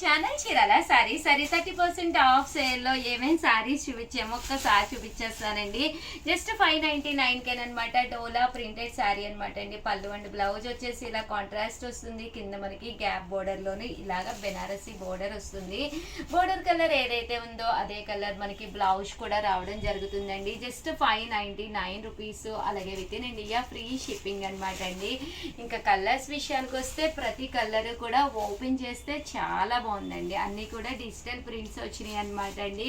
Channel Chirala? Sorry sorry thirty percent off సేల్లో ఏమేమి sarees చూపించాము? ఒక్కసారి చూపించేస్తానండి. జస్ట్ ఫైవ్ నైన్టీ నైన్కేన్ అనమాట డోలా ప్రింటెడ్ సారీ అనమాట అండి. పళ్ళు అండ్ బ్లౌజ్ వచ్చేసి ఇలా కాంట్రాస్ట్ వస్తుంది. కింద మనకి గ్యాప్ బోర్డర్లోని ఇలాగా బెనారసి బోర్డర్ వస్తుంది. బోర్డర్ కలర్ ఏదైతే ఉందో అదే కలర్ మనకి బ్లౌజ్ కూడా రావడం జరుగుతుందండి. Just five ninety nine rupees అలాగే with in India free shipping అనమాట అండి. ఇంకా కలర్స్ విషయానికి వస్తే ప్రతి కలర్ కూడా ఓపెన్ చేస్తే చాలా బాగుందండి. అన్నీ కూడా డిజిటల్ ప్రింట్స్ వచ్చినాయి అనమాట అండి.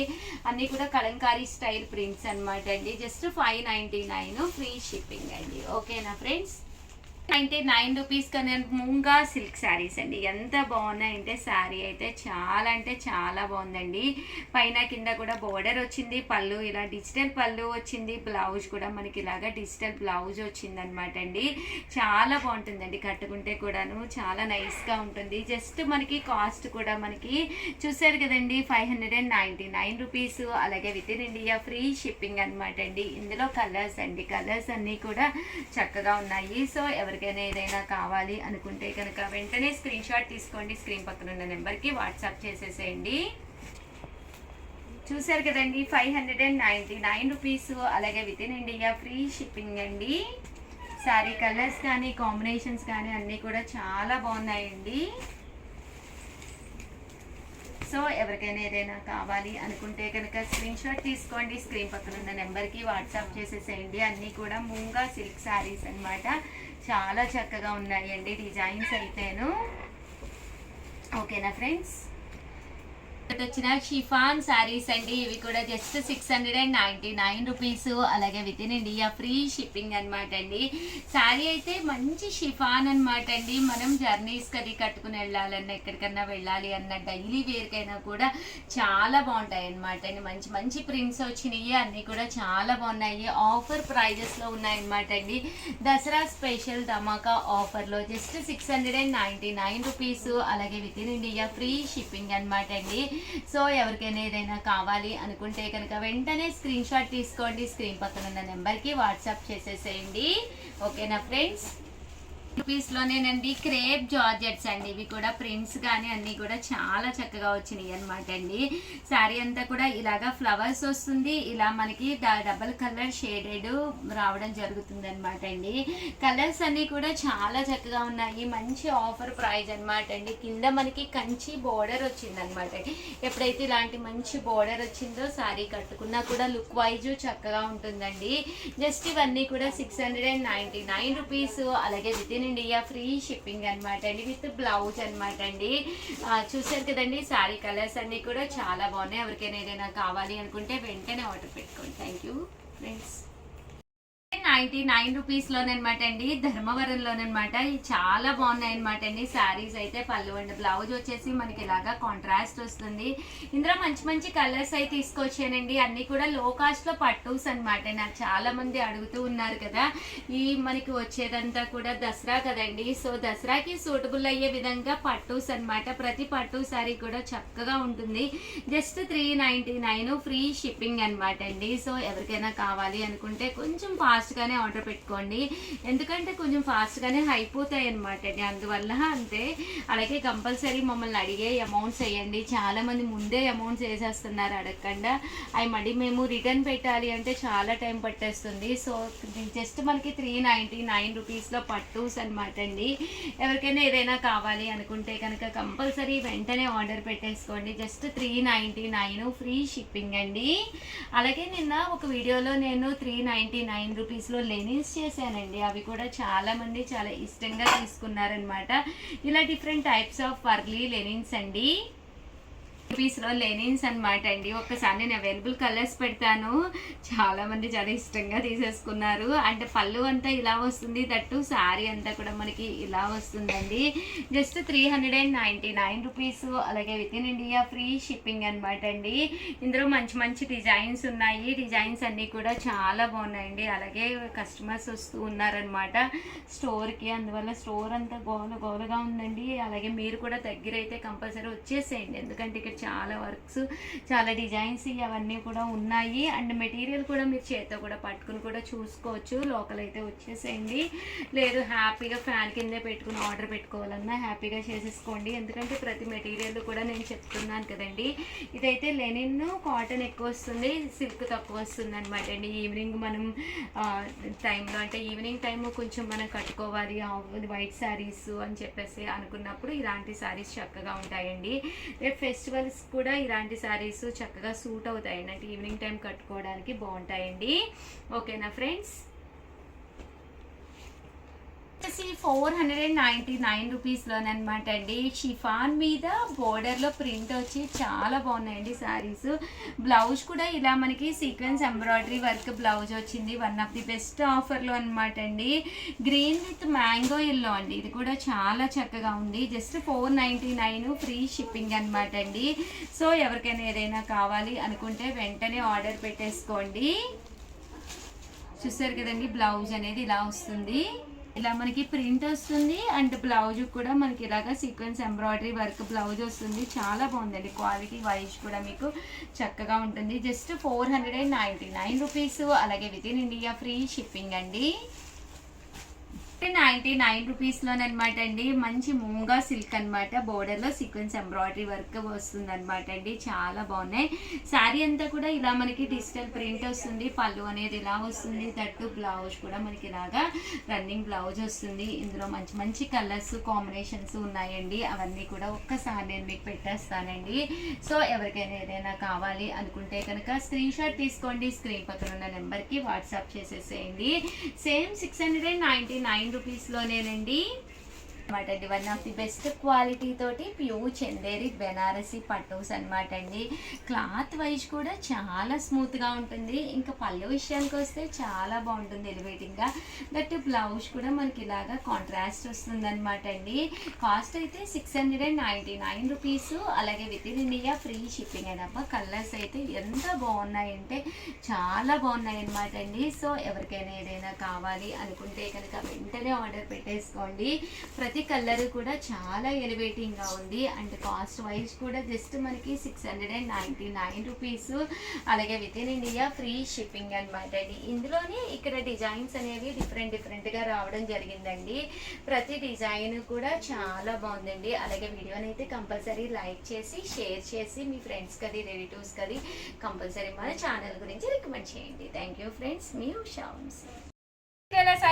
అన్నీ కూడా కలంకారీ స్టైల్ ప్రింట్స్ అనమాట అండి. Just five ninety nine free shipping అండి. ఓకేనా ఫ్రెండ్స్? నైంటీ నైన్ రూపీస్ కన్నా ముంగా సిల్క్ శారీస్ అండి. ఎంత బాగున్నాయంటే శారీ అయితే చాలా అంటే చాలా బాగుందండి. పైన కింద కూడా బోర్డర్ వచ్చింది పళ్ళు ఇలా డిజిటల్ పళ్ళు వచ్చింది బ్లౌజ్ కూడా మనకి ఇలాగా డిజిటల్ బ్లౌజ్ వచ్చింది అనమాట అండి. చాలా బాగుంటుందండి కట్టుకుంటే కూడాను చాలా నైస్గా ఉంటుంది. జస్ట్ మనకి కాస్ట్ కూడా మనకి చూసారు కదండి five hundred and ninety nine rupees అలాగే with in India free shipping అనమాట అండి. ఇందులో కలర్స్ అండి కలర్స్ అన్నీ కూడా చక్కగా ఉన్నాయి. సో ఎవరికైనా ఏదైనా కావాలి అనుకుంటే కనుక వెంటనే స్క్రీన్ షాట్ తీసుకోండి. స్క్రీన్ పక్కన ఉన్న నెంబర్కి వాట్సాప్ చేసేసేయండి. చూసారు కదండి five hundred and ninety nine rupees అలాగే with in India free shipping అండి. శారీ కలర్స్ కానీ కాంబినేషన్స్ కానీ అన్నీ కూడా చాలా బాగున్నాయండి. సో ఎవరికైనా ఏదైనా కావాలి అనుకుంటే కనుక స్క్రీన్ షాట్ తీసుకోండి. స్క్రీన్ పక్కన ఉన్న నెంబర్కి వాట్సాప్ చేసేసేయండి. అన్నీ కూడా ముంగా సిల్క్ శారీస్ అన్నమాట. చాలా చక్కగా ఉన్నాయండి డిజైన్స్ అయితేను. ఓకేనా ఫ్రెండ్స్? వచ్చిన షిఫాన్ శారీస్ అండి. ఇవి కూడా just six hundred and ninety nine rupees అలాగే with in India free shipping అనమాట అండి. శారీ అయితే మంచి షిఫాన్ అనమాట అండి. మనం జర్నీస్ కది కట్టుకుని వెళ్ళాలన్నా ఎక్కడికన్నా వెళ్ళాలి అన్న డైలీ వేర్కైనా కూడా చాలా బాగుంటాయి అనమాట అండి. మంచి మంచి ప్రింట్స్ వచ్చినాయి. అన్నీ కూడా చాలా బాగున్నాయి. ఆఫర్ ప్రైజెస్లో ఉన్నాయన్నమాట అండి. దసరా స్పెషల్ ధమాకా ఆఫర్లో just six hundred and ninety nine rupees అలాగే with in India free shipping అనమాట అండి. సో ఎవరికైనా ఏదైనా కావాలి అనుకుంటే కనుక వెంటనే స్క్రీన్ షాట్ తీసుకోండి. స్క్రీన్ పక్కన ఉన్న నెంబర్కి వాట్సాప్ చేసేసేయండి. ఓకేనా ఫ్రెండ్స్ రూపీస్ లోనేనండి క్రేప్ జార్జెట్స్ అండి. ఇవి కూడా ప్రింట్స్ కానీ అన్ని కూడా చాలా చక్కగా వచ్చినాయి అనమాట అండి. శారీ అంతా కూడా ఇలాగా ఫ్లవర్స్ వస్తుంది. ఇలా మనకి డబల్ కలర్ షేడెడ్ రావడం జరుగుతుంది అనమాట అండి. కలర్స్ అన్ని కూడా చాలా చక్కగా ఉన్నాయి. మంచి ఆఫర్ ప్రైజ్ అనమాట అండి. కింద మనకి కంచి బోర్డర్ వచ్చింది అనమాట ఎప్పుడైతే ఇలాంటి మంచి బోర్డర్ వచ్చిందో శారీ కట్టుకున్నా కూడా లుక్ వైజ్ చక్కగా ఉంటుందండి. జస్ట్ ఇవన్నీ కూడా six hundred and ninety nine rupees అలాగే with in India free shipping అనమాట అండి విత్ బ్లౌజ్ అనమాట అండి. చూసారు కదండి శారీ కలర్స్ అన్నీ కూడా చాలా బాగున్నాయి. ఎవరికైనా ఏదైనా కావాలి అనుకుంటే వెంటనే ఆర్డర్ పెట్టుకోండి. Thank you friends ninety nine rupees లోనమాట అండి ధర్మవరంలోనమాట ఇవి చాలా బాగున్నాయి అనమాట అండి. శారీస్ అయితే పళ్ళు అండి బ్లౌజ్ వచ్చేసి మనకి ఇలాగా కాంట్రాస్ట్ వస్తుంది. ఇందులో మంచి మంచి కలర్స్ అయితే తీసుకొచ్చానండి. అన్ని కూడా లో కాస్ట్లో పట్టూస్ అనమాట నాకు చాలామంది అడుగుతూ ఉన్నారు కదా. ఈ మనకి వచ్చేదంతా కూడా దసరా కదండి. సో దసరాకి సూటబుల్ అయ్యే విధంగా పట్టూస్ అనమాట ప్రతి పట్టు శారీ కూడా చక్కగా ఉంటుంది. Just three ninety nine free shipping అనమాట అండి. సో ఎవరికైనా కావాలి అనుకుంటే కొంచెం ఫాస్ట్గా ముందుగానే ఆర్డర్ పెట్టుకోండి. ఎందుకంటే కొంచెం ఫాస్ట్గానే అయిపోతాయి అనమాట అండి. అందువల్ల అంతే. అలాగే కంపల్సరీ మమ్మల్ని అడిగే అమౌంట్స్ వేయండి. చాలా మంది ముందే అమౌంట్స్ వేసేస్తున్నారు అడగకుండా. అవి మళ్ళీ మేము రిటర్న్ పెట్టాలి అంటే చాలా టైం పట్టేస్తుంది. సో జస్ట్ మనకి త్రీ నైంటీ నైన్ రూపీస్లో పట్టూస్ అనమాట అండి. ఎవరికైనా ఏదైనా కావాలి అనుకుంటే కనుక కంపల్సరీ వెంటనే ఆర్డర్ పెట్టేసుకోండి. Just three ninety nine free shipping అండి. అలాగే నిన్న ఒక వీడియోలో నేను త్రీ నైంటీ నైన్ రూపీస్లో లెనిన్స్ చేశానండి. అవి కూడా చాలా మంది చాలా ఇష్టంగా తీసుకున్నారనమాట ఇలా డిఫరెంట్ టైప్స్ ఆఫ్ పర్లీ లెనిన్స్ అండి పీస్లో లెనిన్స్ అనమాట అండి. ఒక్కసారి నేను అవైలబుల్ కలర్స్ పెడతాను. చాలా మంది చాలా ఇష్టంగా తీసేసుకున్నారు. అంటే పళ్ళు అంతా ఇలా వస్తుంది. దట్టు శారీ అంతా కూడా మనకి ఇలా వస్తుందండి. Just three hundred and ninety nine rupees అలాగే with in India free shipping అనమాట అండి. ఇందులో మంచి మంచి డిజైన్స్ ఉన్నాయి. డిజైన్స్ అన్నీ కూడా చాలా బాగున్నాయండి. అలాగే కస్టమర్స్ వస్తూ ఉన్నారనమాట స్టోర్కి అందువల్ల స్టోర్ అంతా గోల గోలగా ఉందండి. అలాగే మీరు కూడా దగ్గర అయితే కంపల్సరీ వచ్చేసేయండి. ఎందుకంటే ఇక్కడ చాలా వర్క్స్ చాలా డిజైన్స్ అవన్నీ కూడా ఉన్నాయి. అండ్ మెటీరియల్ కూడా మీరు చేత్తో కూడా పట్టుకుని కూడా చూసుకోవచ్చు. లోకల్ అయితే వచ్చేసేయండి. లేదు హ్యాపీగా ఫ్యాన్ కిందే పెట్టుకుని ఆర్డర్ పెట్టుకోవాలన్నా హ్యాపీగా చేసేసుకోండి. ఎందుకంటే ప్రతి మెటీరియల్ కూడా నేను చెప్తున్నాను కదండి. ఇదైతే లెనిన్ కాటన్ ఎక్కువ వస్తుంది సిల్క్ తక్కువ వస్తుంది అనమాట అండి. ఈవినింగ్ మనం టైంలో అంటే ఈవినింగ్ టైం కొంచెం మనం కట్టుకోవాలి వైట్ శారీస్ అని చెప్పేసి అనుకున్నప్పుడు ఇలాంటి శారీస్ చక్కగా ఉంటాయండి. రేపు ఫెస్టివల్స్ కూడా ఇలాంటి శారీస్ చక్కగా సూట్ అవుతాయండి అంటే ఈవినింగ్ టైం కట్టుకోవడానికి బాగుంటాయండి. ఓకేనా ఫ్రెండ్స్ వచ్చేసి four hundred and ninety nine రూపీస్లోనే అనమాట అండి షిఫాన్ మీద బోర్డర్లో ప్రింట్ వచ్చి చాలా బాగున్నాయండి శారీస్. బ్లౌజ్ కూడా ఇలా మనకి సీక్వెన్స్ ఎంబ్రాయిడరీ వర్క్ బ్లౌజ్ వచ్చింది. వన్ ఆఫ్ ది బెస్ట్ ఆఫర్లో అనమాట అండి గ్రీన్ విత్ మ్యాంగో ఎల్లో అండి. ఇది కూడా చాలా చక్కగా ఉంది. Just four ninety nine free shipping అనమాట అండి సో ఎవరికైనా ఏదైనా కావాలి అనుకుంటే వెంటనే ఆర్డర్ పెట్టేసుకోండి. చూసారు కదండి బ్లౌజ్ అనేది ఇలా వస్తుంది. ఇలా మనకి ప్రింట్ వస్తుంది అండ్ బ్లౌజ్ కూడా మనకి ఇలాగా సీక్వెన్స్ ఎంబ్రాయిడరీ వర్క్ బ్లౌజ్ వస్తుంది. చాలా బాగుందండి. క్వాలిటీ వైజ్ కూడా మీకు చక్కగా ఉంటుంది. Just four hundred and ninety nine rupees. అలాగే with in India free shipping అండి. నైంటీ నైన్ రూపీస్లోనమాట అండి. మంచి మూంగా సిల్క్ అనమాట బోర్డర్లో సీక్వెన్స్ ఎంబ్రాయిడరీ వర్క్ వస్తుంది అనమాట అండి. చాలా బాగున్నాయి. శారీ అంతా కూడా ఇలా మనకి డిజిటల్ ప్రింట్ వస్తుంది. పళ్ళు అనేది ఇలా వస్తుంది. దట్టు బ్లౌజ్ కూడా మనకి ఇలాగా రన్నింగ్ బ్లౌజ్ వస్తుంది. ఇందులో మంచి మంచి కలర్స్ కాంబినేషన్స్ ఉన్నాయండి. అవన్నీ కూడా ఒక్కసారి నేను మీకు పెట్టేస్తానండి. సో ఎవరికైనా ఏదైనా కావాలి అనుకుంటే కనుక స్క్రీన్ షాట్ తీసుకోండి. స్క్రీన్ పక్కన ఉన్న నెంబర్కి వాట్సాప్ చేసేసేయండి. Same six hundred and ninety nine రూపీస్లోనేనండి అనమాట అండి. One of the best quality తోటి ప్యూర్ చందేరి బెనారసి పట్టోస్ అనమాట అండి. క్లాత్ వైజ్ కూడా చాలా స్మూత్గా ఉంటుంది. ఇంకా పళ్ళు విషయానికి వస్తే చాలా బాగుంటుంది ఎలివేటింగ్గా దట్ బ్లౌజ్ కూడా మనకి ఇలాగా కాంట్రాస్ట్ వస్తుంది అనమాట అండి. కాస్ట్ అయితే six hundred and ninety nine rupees అలాగే with in India free shipping అయినప్ప కలర్స్ అయితే ఎంత బాగున్నాయంటే చాలా బాగున్నాయి అనమాట అండి. సో ఎవరికైనా ఏదైనా కావాలి అనుకుంటే కనుక వెంటనే ఆర్డర్ పెట్టేసుకోండి. ప్రతి ప్రతి కలర్ కూడా చాలా ఎలివేటింగ్గా ఉంది. అండ్ కాస్ట్ వైజ్ కూడా జస్ట్ మనకి six hundred and ninety nine rupees అలాగే with in India free shipping అనమాట అండి ఇందులోనే ఇక్కడ డిజైన్స్ అనేవి డిఫరెంట్ డిఫరెంట్గా రావడం జరిగిందండి. ప్రతి డిజైన్ కూడా చాలా బాగుందండి. అలాగే వీడియోని అయితే కంపల్సరీ లైక్ చేసి షేర్ చేసి మీ ఫ్రెండ్స్ కది రిలేటివ్స్ కది కంపల్సరీ మన ఛానల్ గురించి రికమెండ్ చేయండి. థ్యాంక్ యూ ఫ్రెండ్స్ మీ ఉషా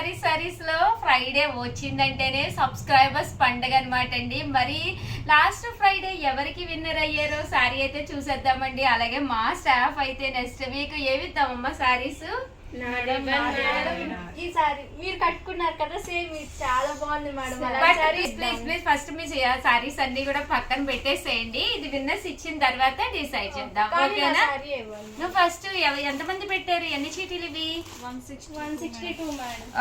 వంశీ. సారీస్లో ఫ్రైడే వచ్చిందంటేనే సబ్స్క్రైబర్స్ పండగ అనమాట అండి మరి లాస్ట్ ఫ్రైడే ఎవరికి విన్నర్ అయ్యారో సారీ అయితే చూసేద్దామండి అలాగే మా స్టాఫ్ అయితే నెక్స్ట్ వీక్ ఏవి ఇద్దామమ్మా సారీస్ ఈ సారీ మీరు కట్టుకున్నారు కదా సేమ్ ఇది. చాలా బాగుంది మేడం. ప్లీజ్ ప్లీజ్ ఫస్ట్ మీ సారీస్ అన్ని కూడా పక్కన పెట్టేసేయండి. ఇది విన్నర్స్ ఇచ్చిన తర్వాత డిసైడ్ చేద్దాం. ఓకేనా నువ్వు ఫస్ట్ ఎంతమంది పెట్టారు? ఎన్ని చీటీలు ఇవి?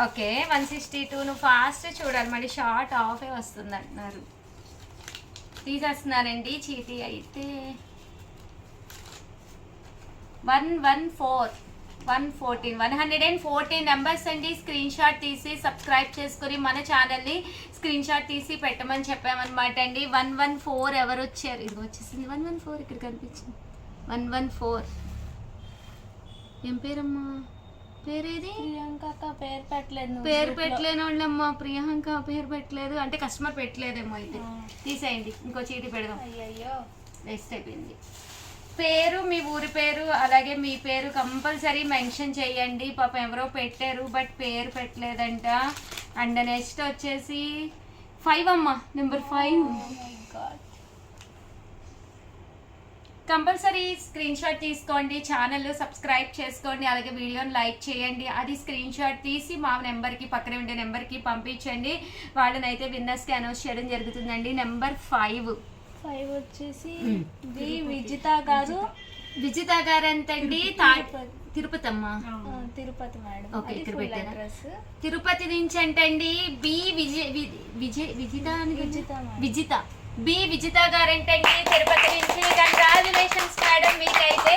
Okay one sixty two. నువ్వు ఫాస్ట్ చూడాలి. మళ్ళీ షార్ట్ ఆఫే వస్తుంది అంటున్నారు. తీసేస్తున్నారండి చీటీ అయితే. One one four one fourteen one hundred and fourteen numbers అండి. స్క్రీన్ షాట్ తీసి సబ్స్క్రైబ్ చేసుకుని మన ఛానల్ని స్క్రీన్ షాట్ తీసి పెట్టమని చెప్పామన్నమాట అండి. వన్ వన్ ఫోర్ ఎవరు వచ్చారు? ఇది వచ్చేసింది. వన్ వన్ ఫోర్ ఇక్కడ కనిపించింది. One one four. ఏం పేరమ్మా? పేరేది? ప్రియాంక పేరు పెట్టలేదు. పేరు. పెట్టలేని వాళ్ళమ్మా ప్రియాంక పేరు పెట్టలేదు. అంటే కస్టమర్ పెట్టలేదేమో అయితే. తీసేయండి. ఇంకో చీటి పెడదాం. అయ్యయ్యో. వేస్ట్ అయిపోయింది. పేరు మీ ఊరి పేరు అలాగే మీ పేరు కంపల్సరీ మెన్షన్ చేయండి. పాపం ఎవరో పెట్టారు బట్ పేరు పెట్టలేదంట. అండ్ నెక్స్ట్ వచ్చేసి ఫైవ్ అమ్మా number five. Oh. Compulsory screen shot తీసుకోండి ఛానల్ సబ్స్క్రైబ్ చేసుకోండి అలాగే వీడియోని లైక్ చేయండి. అది స్క్రీన్ షాట్ తీసి మా నెంబర్కి పక్కన ఉండే నెంబర్కి పంపించండి. వాళ్ళని అయితే విన్నర్స్కి అనౌన్స్ చేయడం జరుగుతుందండి. Number five. ఫైవ్ వచ్చేసి ది విజిత గారు. విజిత గారు ఎంతండి తిరుపతి. తిరుపతి అమ్మ Tirupati madam. Okay, address. Tirupati నుంచి అంటండి బి విజయ్ విజయ్ విజిత అని విజిత మేడం. విజిత. బి విజిత గారంటే తిరుపతి నుంచి కంగ్రాచులేషన్స్ మేడం మీకైతే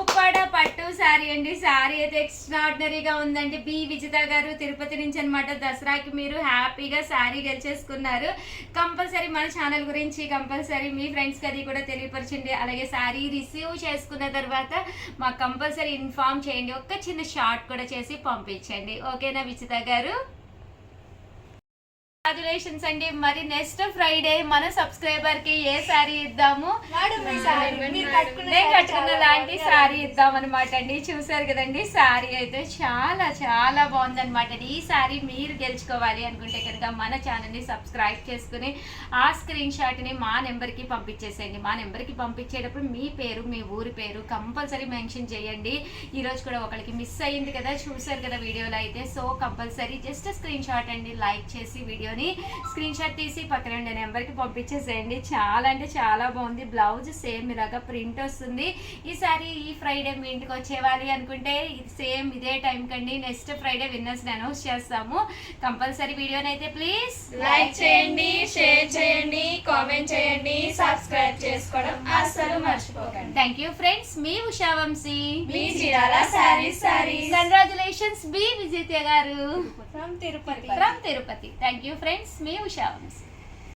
ఉప్పాడ పట్టు శారీ అండి. శారీ అయితే ఎక్స్ట్రాడినరీగా ఉందండి. బి విజిత గారు తిరుపతి నుంచి అనమాట దసరాకి మీరు హ్యాపీగా శారీ గెలిచేసుకున్నారు. కంపల్సరీ మన ఛానల్ గురించి కంపల్సరీ మీ ఫ్రెండ్స్కి అది కూడా తెలియపరచండి. అలాగే శారీ రిసీవ్ చేసుకున్న తర్వాత మాకు కంపల్సరీ ఇన్ఫామ్ చేయండి. ఒక్క చిన్న షార్ట్ కూడా చేసి పంపించండి. ఓకేనా విజిత గారు? కంగ్రాచులేషన్స్ అండి. మరి నెక్స్ట్ ఫ్రైడే మన సబ్స్క్రైబర్కి ఏ ఇద్దాము? సారీ మీరు కట్టుకున్న నేను సారీ కట్టుకున్న చాలా లాంటి. శారీ ఇద్దాం అనమాట అండి. చూసారు కదండి శారీ అయితే చాలా చాలా బాగుంది అనమాట ఈ శారీ మీరు గెలుచుకోవాలి అనుకుంటే కనుక మన ఛానల్ని సబ్స్క్రైబ్ చేసుకుని ఆ స్క్రీన్ షాట్ని మా నెంబర్కి పంపించేసేయండి. మా నెంబర్కి పంపించేటప్పుడు మీ పేరు మీ ఊరి పేరు కంపల్సరీ మెన్షన్ చేయండి. ఈ రోజు కూడా ఒకరికి మిస్ అయ్యింది కదా చూసారు కదా వీడియోలో అయితే. So compulsory just screen shot అండి. లైక్ చేసి వీడియోని స్క్రీన్ షాట్ తీసి పక్కన ఉండే నెంబర్కి పంపించేసేయండి. చాలా అంటే చాలా బాగుంది. బ్లౌజ్ సేమ్ ఇలాగా ప్రింట్ వస్తుంది. ఈసారి ఈ ఫ్రైడే మీ ఇంటికి వచ్చేవాలి అనుకుంటే సేమ్ ఇదే టైం కండి. నెక్స్ట్ ఫ్రైడే విన్నర్స్ అనౌన్స్ చేస్తాము. కంపల్సరీ వీడియోని అయితే ప్లీజ్ లైక్ చేయండి షేర్ చేయండి కామెంట్ చేయండి సబ్స్క్రైబ్ చేసుకోవడం అస్సలు మర్చిపోకండి. థ్యాంక్ యూ ఫ్రెండ్స్ మీ ఉషా వంశీ మీ Chirala sarees sarees congratulations B Vijithya garu. From Tirupati from Tirupati thank you friends me Usha